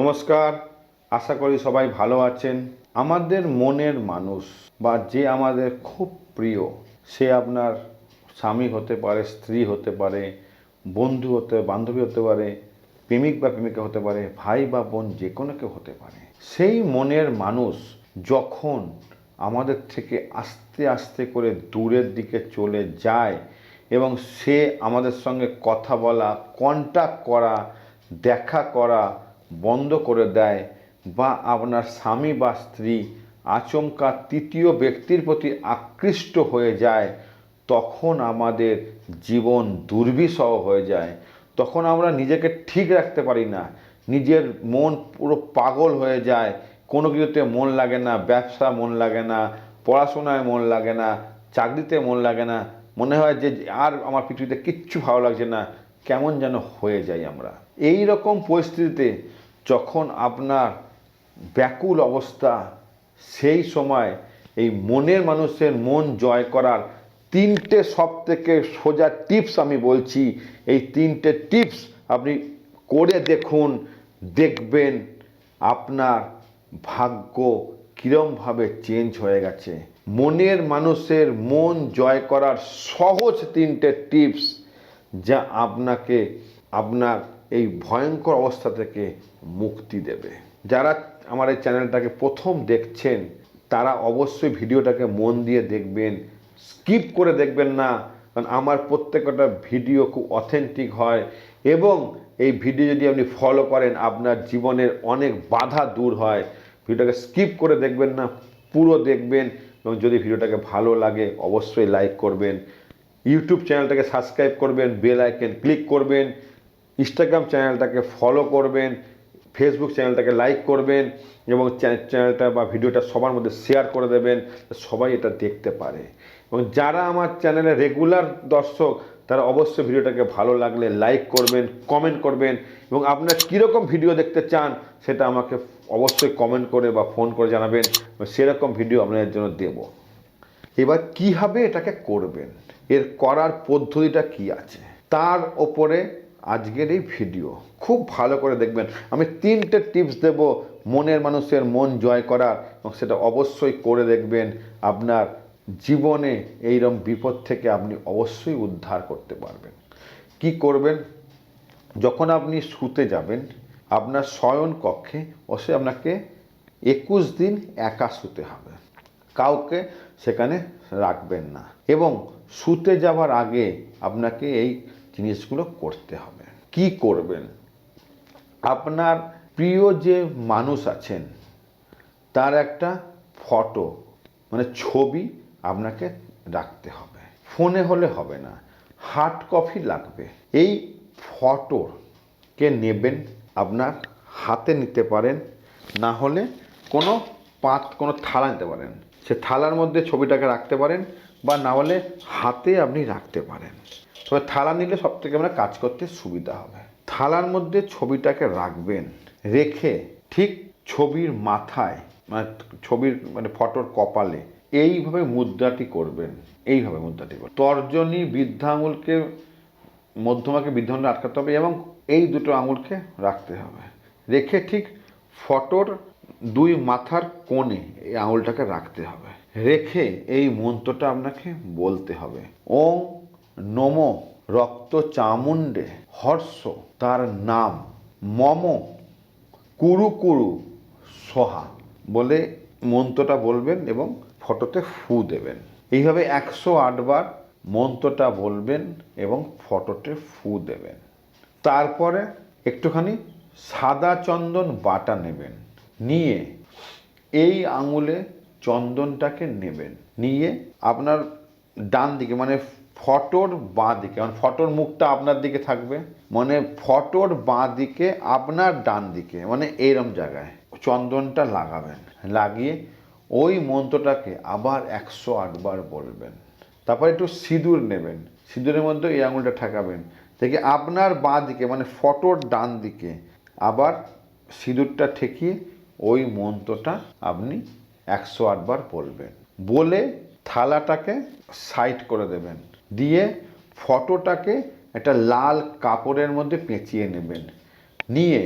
নমস্কার, আশা করি সবাই ভালো আছেন। আমাদের মনের মানুষ বা যে আমাদের খুব প্রিয়, সে আপনার স্বামী হতে পারে, স্ত্রী হতে পারে, বন্ধু হতে, বান্ধবী হতে পারে, প্রেমিক বা প্রেমিকা হতে পারে, ভাই বা বোন যে কোনো কেউ হতে পারে। সেই মনের মানুষ যখন আমাদের থেকে আস্তে আস্তে করে দূরের দিকে চলে যায় এবং সে আমাদের সঙ্গে কথা বলা কন্ট্যাক্ট করা, দেখা করা বন্ধ করে দেয় বা আপনার স্বামী বা স্ত্রী আচমকা তৃতীয় ব্যক্তির প্রতি আকৃষ্ট হয়ে যায়, তখন আমাদের জীবন দুর্বিষহ হয়ে যায়। তখন আমরা নিজেকে ঠিক রাখতে পারি না। নিজের মন পুরো পাগল হয়ে যায়। কোনো কিছুতে মন লাগে না, ব্যবসা মন লাগে না, পড়াশোনায় মন লাগে না, চাকরিতে মন লাগে না। মনে হয় যে আর আমার পৃথিবীতে কিচ্ছু ভালো লাগছে না। কেমন যেন হয়ে যাই আমরা। এই রকম পরিস্থিতিতে যখন আপনার ব্যাকুল অবস্থা, সেই সময় এই মনের মানুষের মন জয় করার তিনটে সব থেকে সোজা টিপস আমি বলছি। এই তিনটে টিপস আপনি করে দেখুন, দেখবেন আপনার ভাগ্য কীরমভাবে চেঞ্জ হয়ে গেছে। মনের মানুষের মন জয় করার সহজ তিনটে টিপস যা আপনাকে, আপনার এই ভয়ঙ্কর অবস্থা থেকে মুক্তি দেবে। যারা আমার এই চ্যানেলটাকে প্রথম দেখছেন, তারা অবশ্যই ভিডিওটাকে মন দিয়ে দেখবেন, স্কিপ করে দেখবেন না, কারণ আমার প্রত্যেকটা ভিডিও খুব অথেন্টিক হয় এবং এই ভিডিও যদি আপনি ফলো করেন, আপনার জীবনের অনেক বাধা দূর হয়। ভিডিওটাকে স্কিপ করে দেখবেন না, পুরো দেখবেন এবং যদি ভিডিওটাকে ভালো লাগে, অবশ্যই লাইক করবেন। ইউটিউব চ্যানেলটাকে সাবস্ক্রাইব করবেন বেল আইকন ক্লিক করবেন ইনস্টাগ্রাম চ্যানেলটাকে ফলো করবেন ফেসবুক চ্যানেলটাকে লাইক করবেন এবং চ্যানেলটা বা ভিডিওটা সবার মধ্যে শেয়ার করে দেবেন সবাই এটা দেখতে পারে। এবং যারা আমার চ্যানেলে রেগুলার দর্শক, তারা অবশ্যই ভিডিওটাকে ভালো লাগলে লাইক করবেন কমেন্ট করবেন এবং আপনার কীরকম ভিডিও দেখতে চান সেটা আমাকে অবশ্যই কমেন্ট করে বা ফোন করে জানাবেন সেরকম ভিডিও আপনাদের জন্য দেবো। এবার কীভাবে এটাকে করবেন? এর করার পদ্ধতিটা কি আছে? তার ওপরে আজকের এই ভিডিও খুব ভালো করে দেখবেন। আমি তিনটে টিপস দেব মনের মানুষের মন জয় করার এবং সেটা অবশ্যই করে দেখবেন। আপনার জীবনে এইরকম বিপদ থেকে আপনি অবশ্যই উদ্ধার করতে পারবেন। কি করবেন? যখন আপনি শুতে যাবেন, আপনার শয়ন কক্ষে অবশ্যই আপনাকে একুশ দিন একা শুতে হবে। কাউকে সেখানে রাখবেন না। এবং শুতে যাওয়ার আগে আপনাকে এই জিনিসগুলো করতে হবে। কি করবেন? আপনার প্রিয় যে মানুষ আছেন, তার একটা ফটো মানে ছবি আপনাকে রাখতে হবে। ফোনে হলে হবে না, হার্ড কপি লাগবে। এই ফটোকে নেবেন, আপনার হাতে নিতে পারেন, না হলে কোনো পাত, কোনো থালা নিতে পারেন। সে থালার মধ্যে ছবিটাকে রাখতে পারেন বা না হলে হাতে আপনি রাখতে পারেন। তবে থালা নিলে সব থেকে আপনার কাজ করতে সুবিধা হবে। থালার মধ্যে ছবিটাকে রাখবেন, রেখে ঠিক ছবির মাথায় মানে ছবির মানে ফটোর কপালে এইভাবে মুদ্রাটি করবেন, এইভাবে মুদ্রাটি করবেন। তর্জনী বৃদ্ধা আঙুলকে মধ্যমাকে বৃদ্ধ আঙুলে আটকাতে হবে এবং এই দুটো আঙুলকে রাখতে হবে। রেখে ঠিক ফটোর দুই মাথার কোণে এই আঙুলটাকে রাখতে হবে। রেখে এই মন্ত্রটা আপনাকে বলতে হবে। ওং নম রক্ত চামুণ্ডে হর্ষ, তার নাম মম, কুরু কুরু সোহা বলে মন্ত্রটা বলবেন এবং ফটোতে ফু দেবেন। এইভাবে একশো আটবার মন্ত্রটা বলবেন এবং ফটোতে ফু দেবেন। তারপরে একটুখানি সাদা চন্দন বাটা নেবেন। নিয়ে এই আঙুলে চন্দনটাকে নেবেন। নিয়ে আপনার ডান দিকে মানে ফটোর বাঁ দিকে মানে ফটোর মুখটা আপনার দিকে থাকবে মানে ফটোর বাঁ দিকে, আপনার ডান দিকে মানে এইরম জায়গায় চন্দনটা লাগাবেন, লাগিয়ে ওই মন্ত্রটাকে আবার একশো আটবার বলবেন। তারপর একটু সিঁদুর নেবেন, সিঁদুরের মধ্যে এই আঙুলটা ঠেকাবেন থেকে আপনার বাঁ দিকে মানে ফটোর ডান দিকে, আবার সিঁদুরটা ঠেকিয়ে ওই মন্ত্রটা আপনি একশো আটবার বলবেন। বলে থালাটাকে সাইড করে দেবেন। দিয়ে ফটোটাকে একটা লাল কাপড়ের মধ্যে পেঁচিয়ে নেবেন। নিয়ে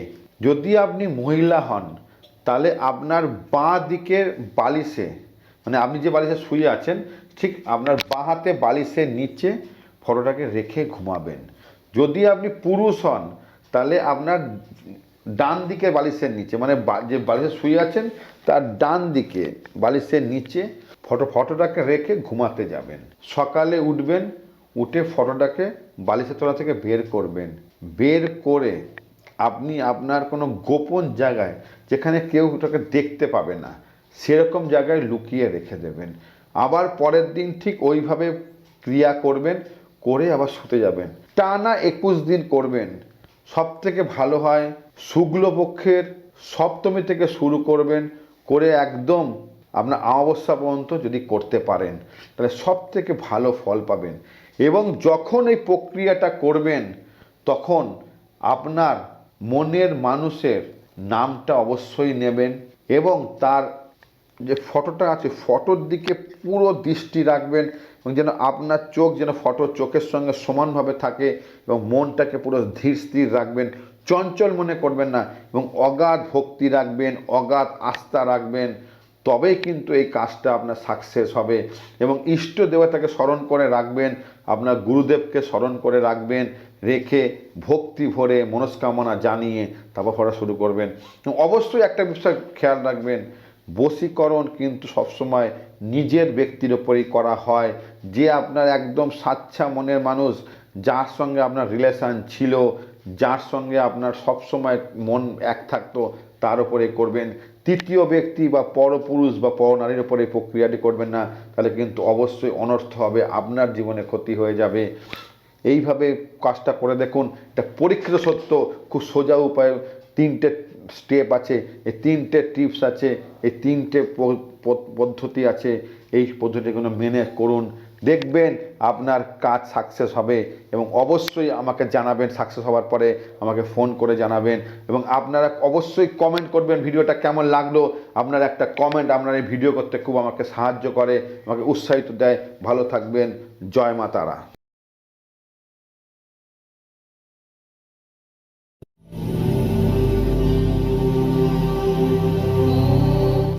যদি আপনি মহিলা হন, তাহলে আপনার বাঁ দিকের বালিশে মানে আপনি যে বালিশে শুয়ে আছেন, ঠিক আপনার বাঁ হাতে বালিশের নিচে ফটোটাকে রেখে ঘুমাবেন। যদি আপনি পুরুষ হন, তাহলে আপনার ডান দিকের বালিশের নিচে মানে যে বালিশে শুয়ে আছেন, তার ডান দিকে বালিশের নিচে ফটো, ফটোটাকে রেখে ঘুমাতে যাবেন। সকালে উঠবেন, উঠে ফটোটাকে বালিশের তলা থেকে বের করবেন। বের করে আপনি আপনার কোনো গোপন জায়গায়, যেখানে কেউ ওটাকে দেখতে পাবে না, সেরকম জায়গায় লুকিয়ে রেখে দেবেন। আবার পরের দিন ঠিক ওইভাবে ক্রিয়া করবেন, করে আবার শুতে যাবেন। টানা একুশ দিন করবেন। সব থেকে ভালো হয় শুক্লপক্ষের সপ্তমী থেকে শুরু করবেন, করে একদম আপনার অমাবস্যা পর্যন্ত যদি করতে পারেন, তাহলে সব থেকে ভালো ফল পাবেন। এবং যখন এই প্রক্রিয়াটা করবেন, তখন আপনার মনের মানুষের নামটা অবশ্যই নেবেন এবং তার যে ফটোটা আছে, ফটোর দিকে পুরো দৃষ্টি রাখবেন এবং যেন আপনার চোখ যেন ফটো চোখের সঙ্গে সমানভাবে থাকে এবং মনটাকে পুরো ধীর স্থির রাখবেন, চঞ্চল মনে করবেন না এবং অগাধ ভক্তি রাখবেন, অগাধ আস্থা রাখবেন। তবেই কিন্তু এই কাজটা আপনার সাকসেস হবে এবং ইষ্ট দেবতাকে স্মরণ করে রাখবেন, আপনার গুরুদেবকে স্মরণ করে রাখবেন, রেখে ভক্তি ভরে মনস্কামনা জানিয়ে তারপর পড়া শুরু করবেন। অবশ্যই একটা বিষয় খেয়াল রাখবেন, বশীকরণ কিন্তু সবসময় নিজের ব্যক্তির ওপরেই করা হয়। যে আপনার একদম সাচ্ছা মনের মানুষ, যার সঙ্গে আপনার রিলেশান ছিল, যার সঙ্গে আপনার সবসময় মন এক থাকতো, তার উপরে করবেন। তৃতীয় ব্যক্তি বা পরপুরুষ বা পরনারীর উপরে এই প্রক্রিয়াটি করবেন না, তাহলে কিন্তু অবশ্যই অনর্থ হবে, আপনার জীবনে ক্ষতি হয়ে যাবে। এইভাবে কাজটা করে দেখুন, এটা পরীক্ষিত সত্য, খুব সোজা উপায়, তিনটে স্টেপ আছে, এই তিনটে টিপস আছে, এই তিনটে পদ্ধতি আছে, এই পদ্ধতিগুলো মেনে করুন। দেখবেন আপনার কাজ সাকসেস হবে এবং অবশ্যই আমাকে জানাবেন সাকসেস হওয়ার পরে আমাকে ফোন করে জানাবেন এবং আপনারা অবশ্যই কমেন্ট করবেন ভিডিওটা কেমন লাগল। আপনার একটা কমেন্ট আপনার এই ভিডিও করতে খুব আমাকে সাহায্য করে, আমাকে উৎসাহিত দেয়। ভালো থাকবেন। জয় মা তারা।